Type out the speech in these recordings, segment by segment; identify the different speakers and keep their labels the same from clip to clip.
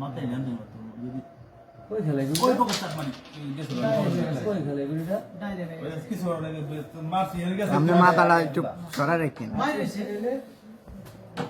Speaker 1: মাথায় নেন যদি
Speaker 2: কই খেলে এগুলো?
Speaker 1: ওই পকেট মানে?
Speaker 2: কই খেলে এগুলো
Speaker 3: ডাইরেক্ট
Speaker 1: ওই কিছু লাগে মারছি এর গেছে।
Speaker 4: আপনি মাথাটা একটু সরা রাখেন
Speaker 3: মাইরে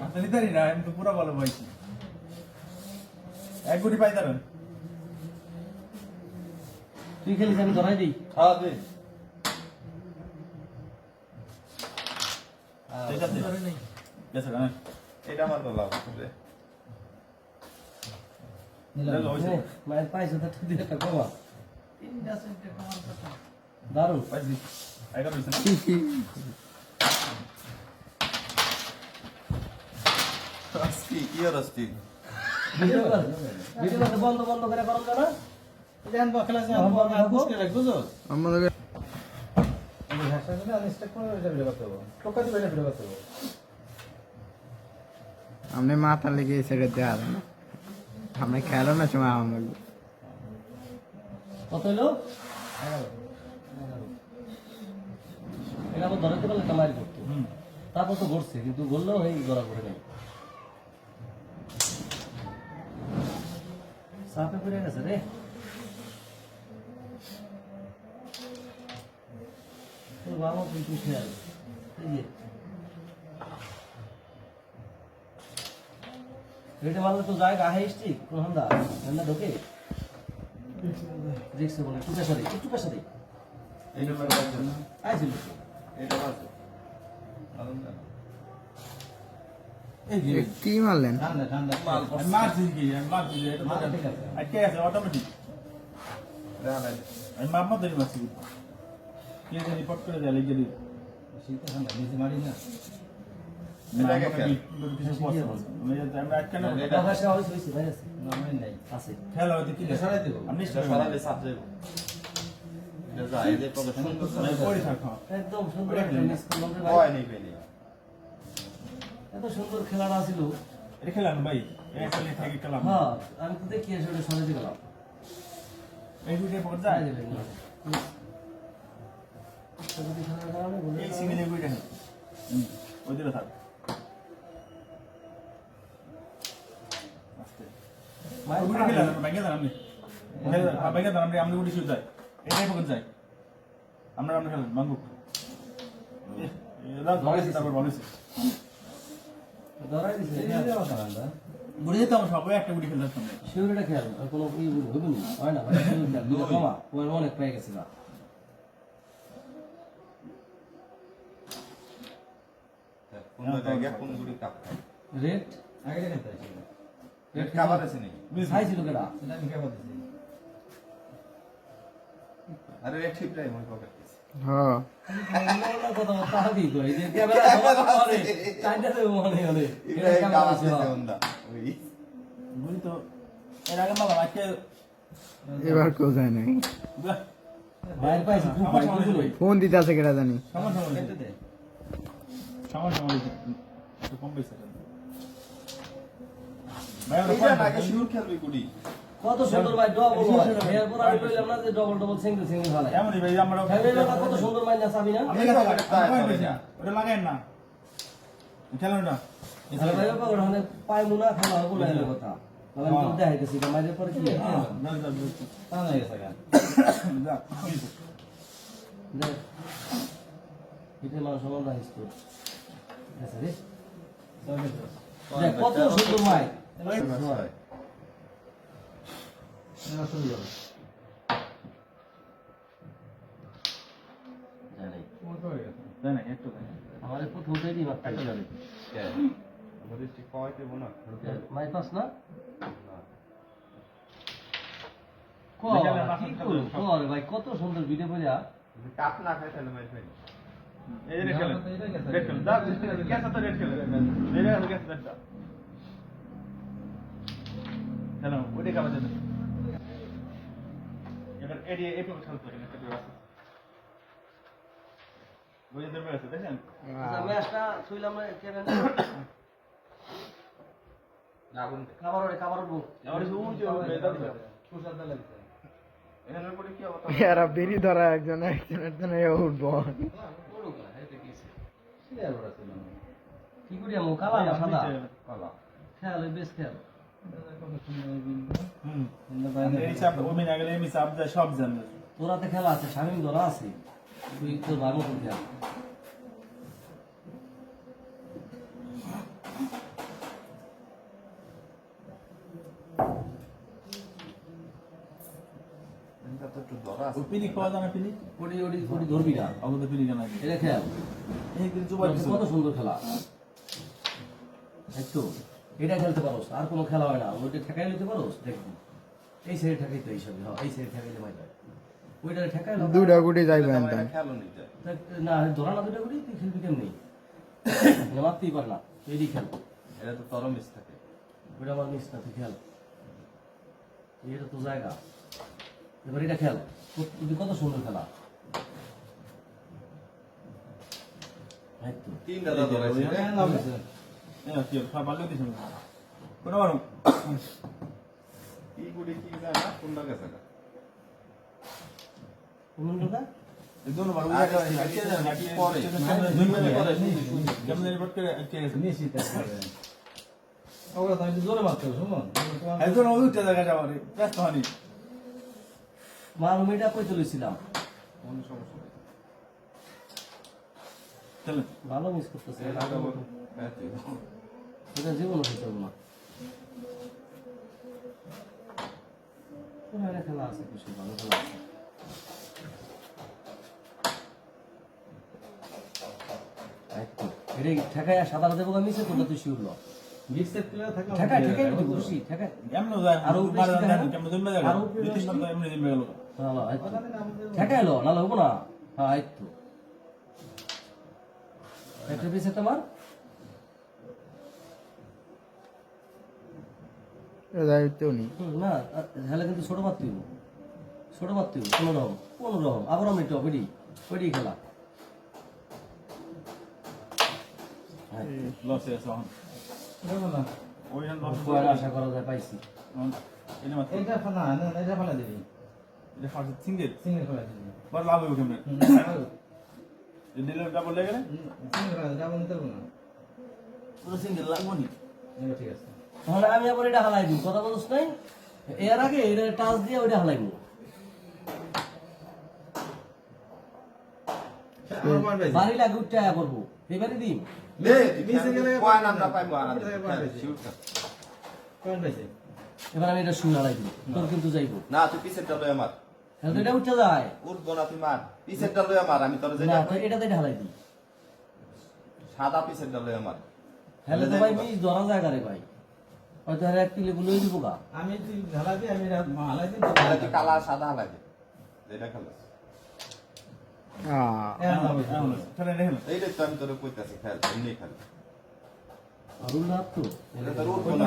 Speaker 1: মাথা নিতারি না আমি তো পুরো ভালো পাইছি এক গুটি পাই দাঁড়ান
Speaker 2: তুই খেলিস আমি ধরাই দিই।
Speaker 5: হ্যাঁ দে
Speaker 1: এটা
Speaker 5: আমার তো লাভ আছে
Speaker 1: এটা লইছে
Speaker 2: নে, মায়ের পাইছে তো তুই একটা কমা
Speaker 3: তিনটা সেন্টে কমার কথা।
Speaker 2: দারুণ।
Speaker 1: পাইছি আইটা লইছে
Speaker 5: রাস্তি কি রাস্তি
Speaker 2: ভিডিও কল ভিডিও কল বন্ধ বন্ধ করে করো। না
Speaker 4: আমাদের
Speaker 5: আমি
Speaker 4: আপনি মাথা লেগে ছেড়ে দেওয়া না। আপনি খেলো না সময় আমার
Speaker 2: কত হলো? এটা আবার ধরাতে পারলে কামারি করতো। তারপর তো ঘুরছে কিন্তু ঘুরলেও এই গড়া ঘুরে নেই। সাপে পড়ে গেছে রে। বাবা কিন্তু খেয়াল এই যে তো যায় গাহে স্টিক প্রহন্দা রান্না ঢোকে দেখছে বলে একটু পেশা দিই একটু পেশা দিই
Speaker 5: এটা লাগে
Speaker 2: আইছিল
Speaker 5: এটা
Speaker 4: মারলেন
Speaker 5: ঠান্ডা ঠান্ডা
Speaker 1: মারছি কি মারছি এটা
Speaker 5: ঠিক আছে
Speaker 1: অটোমেটিক আমি মাপ মতো মারছি কি জানি পট করে যায় লেগে দিই
Speaker 5: শীত ঠান্ডা নিচে মারি না এটা- এটা এটা এটা যে
Speaker 2: এত সুন্দর খেলাটা ছিল
Speaker 1: এটা খেলাম ভাই এই থেকে খেলাম
Speaker 2: হ্যাঁ আমি তো দেখি এসে ওটা সরাইতে গেলাম
Speaker 1: এই এই ওই দিকে থাক। ব্যাংকে ব্যাংকে শুয়ে এটাই পকেট আমরা আমরা খেলেন তারপর বলেছে
Speaker 2: ধরাই দিছে।
Speaker 1: ঘুরে যেতাম সবাই একটা গুটি খেলতে আসতাম
Speaker 2: শিউরিটা খেয়াল কোনো ই হইবে না হয় না? কমা। অনেক পেয়ে গেছে না
Speaker 5: কোন জায়গায় কোন গুড়ি কাপ
Speaker 2: রেট
Speaker 5: আগে দেখেন তাই ছিল
Speaker 2: রেট
Speaker 5: খাবার আছে নাকি?
Speaker 2: খাইছিল কেডা?
Speaker 5: এটা আমি খাবার দিছি আরে রেট ঠিক নাই মই পকেট
Speaker 4: হ্যাঁ।
Speaker 2: কথা তাহাবি কই যে ক্যামেরা করে চাইটা তো মনে হলে।
Speaker 5: এটা খাবার আছে ওন্দা ওই।
Speaker 1: বুঝি তো এর আগে মামা আজকে
Speaker 4: এবার কেউ যায় নাই। ফোন দিতে আছে কেটা জানি।
Speaker 1: সামান সামান
Speaker 5: কেটে দে
Speaker 1: সামান সামান একটু কম বেশি ভাই আমরা
Speaker 5: এটা আগে শিউর খেলবি গুড়ি
Speaker 2: কত সুন্দর ভাই ডবল এরপর আমি কইলাম না যে ডবল ডবল সিঙ্গেল সিঙ্গেল ভালো
Speaker 1: এমনই ভাই আমরা
Speaker 2: কত সুন্দর মাইনা চাবি না
Speaker 1: ওটা লাগাই না খেলেন না
Speaker 2: তাহলে ভাই বাবা ওখানে পাই মুনা খাওয়া হবে না এর কথা তাহলে আমি তো দেখাইতেছি এটা মাইরের পরে কি
Speaker 1: হ্যাঁ,
Speaker 5: তা নাই গেছে গান
Speaker 2: দেখ এটা মানুষ সমান না হিস্টো আচ্ছা রে দেখ কত সুন্দর
Speaker 1: তাই না
Speaker 2: যাবে? কর ভাই কত সুন্দর ভিডিও বলিয়া
Speaker 5: কাপ না খাই তাহলে মাই খাই
Speaker 1: এই রেড খেলেন রেড খেলেন দা গ্যাস তো রেড খেলেন রেড আছে গ্যাস রেডটা হ্যালো ওইটা কাজ আছে এবার এরিয়া এই পক্ষে খেলতে হবে একটা আছে। বুঝে দেবে আছে দেখেন
Speaker 2: আচ্ছা ম্যাচটা শুইলাম না কেন
Speaker 5: আগুন
Speaker 2: খাবার ওরে খাবার
Speaker 5: লাগছে?
Speaker 4: এরা ধরা একজন একজনের জন্য উঠবো।
Speaker 5: ছিল
Speaker 2: কি করি আমো? কালা না সাদা?
Speaker 5: কালা।
Speaker 2: খেয়াল বেশ খেয়াল।
Speaker 1: জানবে
Speaker 2: তোরাতে খেলা আছে স্বামী ধরা আছে? তুই তোর মতন খেয়াল।
Speaker 1: ওই পিলি খাওয়া যায় না পিলি
Speaker 2: ওটি ওটি ওটি ধরবি না।
Speaker 1: অগত পিলি জানা
Speaker 2: এটা খেয়াল।
Speaker 1: এই কিন্তু
Speaker 2: কত সুন্দর খেলা। একটু এটা খেলতে পারোস আর কোনো খেলা হয় না। ওইটা ঠেকাই নিতে দেখবি এই সাইডে ঠেকাই তো এইসব হ্যাঁ এই সাইডে ঠেকাইলে মাই যায় ওইটা ঠেকাই
Speaker 4: দুইটা গুটি যাইবে
Speaker 2: না ধরা না দুটা করি তুই খেলবি কেমনি? এটা মারতেই পার না। তুই এদিক খেল।
Speaker 6: এটা তো তর মিস থাকে।
Speaker 2: ওইটা আমার মিস না তুই খেল। এটা তো জায়গা। এবার এটা খেল। কত- কত সুন্দর খেলা। এই তো।
Speaker 6: তিনটা দাদা ধরেছে
Speaker 5: হ্যাঁ, নাম আছে।
Speaker 1: হ্যাঁ কি খাওয়া পারলে দিছ কোন বারো
Speaker 6: কি গুড়ি কি যায় না কোনটা গেছে না
Speaker 2: কোন কথা?
Speaker 1: এই দোনো বারো
Speaker 6: আগে আগে নাকি পরে
Speaker 1: কেমন রিপোর্ট করে কে গেছে
Speaker 5: নিশ্চিত একবারে। ওগুলো জোরে মারতে শুনুন।
Speaker 1: এই দোনো ওই উঠে ব্যস্ত হয়নি
Speaker 2: মা রুমিটা কই চলেছিলাম
Speaker 6: কোন সমস্যা
Speaker 2: ভালো মিস করতেছে
Speaker 6: এটা তো- হ্যাঁ, তুই।
Speaker 2: এটা জীবন হইতে হবে না। কোন খেলা আছে কিছু ভালো খেলা আছে। ঠেকায় সাদা দেবো আমি সে তোমরা তুই ঠেকায় ঠেকায় খুশি? ঠেকায়।
Speaker 1: আরও
Speaker 2: আর হয়? ঠেকায় লো হব না। হ্যাঁ এই তো। একটা পিছে তোমার?
Speaker 4: দায়িত্বও নেই।
Speaker 2: না হেলে কিন্তু ছোট মারতে হইব। ছোট মারতে হইব কোনো রকম কোনো রকম আবার আমি খেলা। হ্যাঁ, আশা করা যায় পাইছি।
Speaker 1: এটা মাত্র
Speaker 5: না, না, এটা ফেলা দিবি।
Speaker 1: এটা ফার্স্ট সিঙ্গেল?
Speaker 5: Single ফেলা দিবি।
Speaker 1: লাভ হবে কেমন? ডাবল লেগে
Speaker 5: দিবি, double নিতে হবে না।
Speaker 1: পুরো সিঙ্গেল লাগবো নি?
Speaker 5: এবার ঠিক আছে।
Speaker 2: তাহলে আমি আবার এটা হালাই দিই কথা বলছ নাই? এর আগে এটা টাচ দিয়ে ওইটা
Speaker 5: আমার।
Speaker 2: বাড়ি লাগে উঠতে আয়া করব। এবারে দিন
Speaker 6: লে,
Speaker 5: গেলে
Speaker 6: পাইবো আর
Speaker 2: আমি এটা শুনে হালাই দিব। তোর কিন্তু যাইব।
Speaker 6: না তুই পিছেরটা লয়ে মার।
Speaker 2: তাহলে তো এটা উঠতে যায়।
Speaker 6: উঠবো না তুই মার। পিছেরটা লয়ে মার আমি তোর যেটা
Speaker 2: এটাতে এটা হালাই দিই।
Speaker 6: সাদা পিছেরটা লয়ে মার।
Speaker 2: হ্যালে তো ভাই মিস ধরা যায় রে ভাই। হয়তো এক কিলো গুলো দিব গা।
Speaker 5: আমি তুই ঢালা দিই, আমি রাত মালাই দিই,
Speaker 6: তাহলে তুই কালা সাদা লাগে যেটা খেলো।
Speaker 4: আহ,
Speaker 5: এখন হবে।
Speaker 1: তাহলে দেখেন
Speaker 6: এইটাই তো আমি তোর কইতাছি খেল। এমনি খেল।
Speaker 2: আরুল না তো।
Speaker 6: এটা তোর উঠবো না।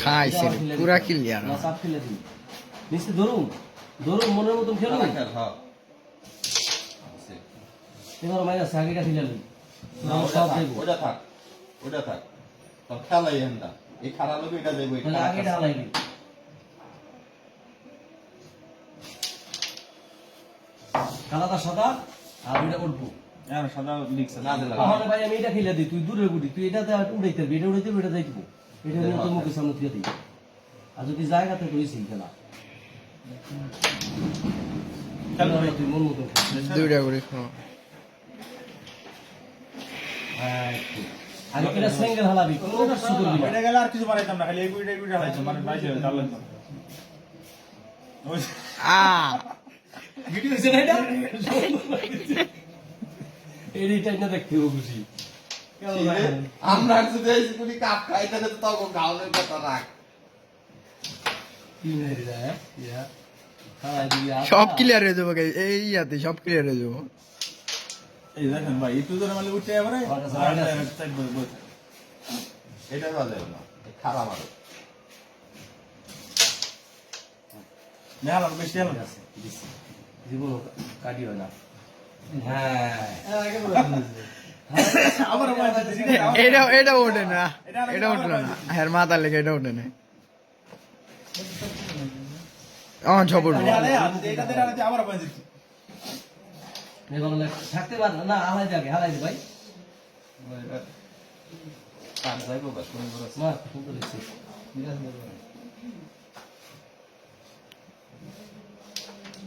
Speaker 1: খাইছে
Speaker 4: পুরা ক্লিয়ার
Speaker 2: নিচে ধরুন ধরুন মনের মতন খেলুন
Speaker 6: খেলা খেল হ্যাঁ। আছে।
Speaker 2: এবার মাইরা সাগিটা খেলালি
Speaker 6: না,
Speaker 2: আমরা সব দেবো
Speaker 6: ওটা থাক ওটা থাক। খেলাই এমটা এই খারাপ লোক এটা দেবো
Speaker 2: ঢালাইলি কালাটা সাদা আর ওইটা উঠবো।
Speaker 1: হ্যাঁ সাদা লিখছে
Speaker 6: না দিলাম
Speaker 2: তাহলে ভাই আমি এটা খেলে দিই তুই দূরে গুটি তুই এটাতে আর উড়াইতে এটা উড়াইতে এটা যাইবো এটা নিয়ে তোর মুখের সামনে তুই দিই। আর যদি জায়গাতে তুই সেই খেলা
Speaker 4: দুইটা করে খাও।
Speaker 2: হ্যাঁ, এটা সিঙ্গেল হালাবি কোনো কিছু করবি না।
Speaker 1: এটা গেলে আর কিছু বানাইতাম না খালি এই মানে
Speaker 4: আহ
Speaker 2: ভিডিও হইছে না এটা? না দেখতে হবে
Speaker 6: আমরা যদি এই গুলি কাপ খাই তাহলে তো তখন গাউনের কথা রাখ।
Speaker 2: হ্যাঁ
Speaker 4: সব ক্লিয়ার হয়ে যাব এই ইয়াতে সব ক্লিয়ার হয়ে যাব।
Speaker 1: এই দেখেন ভাই একটু ধরে মারলে উঠে এবারে আর
Speaker 6: এটা বাজে না এই খাড়া মারো
Speaker 1: বেশি
Speaker 2: আছে। জীবন কাটি হয় না। হ্যাঁ।
Speaker 1: দিছি
Speaker 4: এটা এটা ওঠে না। এটা উঠল না। হ্যাঁ মাথার লেগে এটা ওঠে না। আমার
Speaker 2: থাকতে পার না হালাই যাবে হালাই দে ভাই।
Speaker 6: কার যাইবো বা শুনে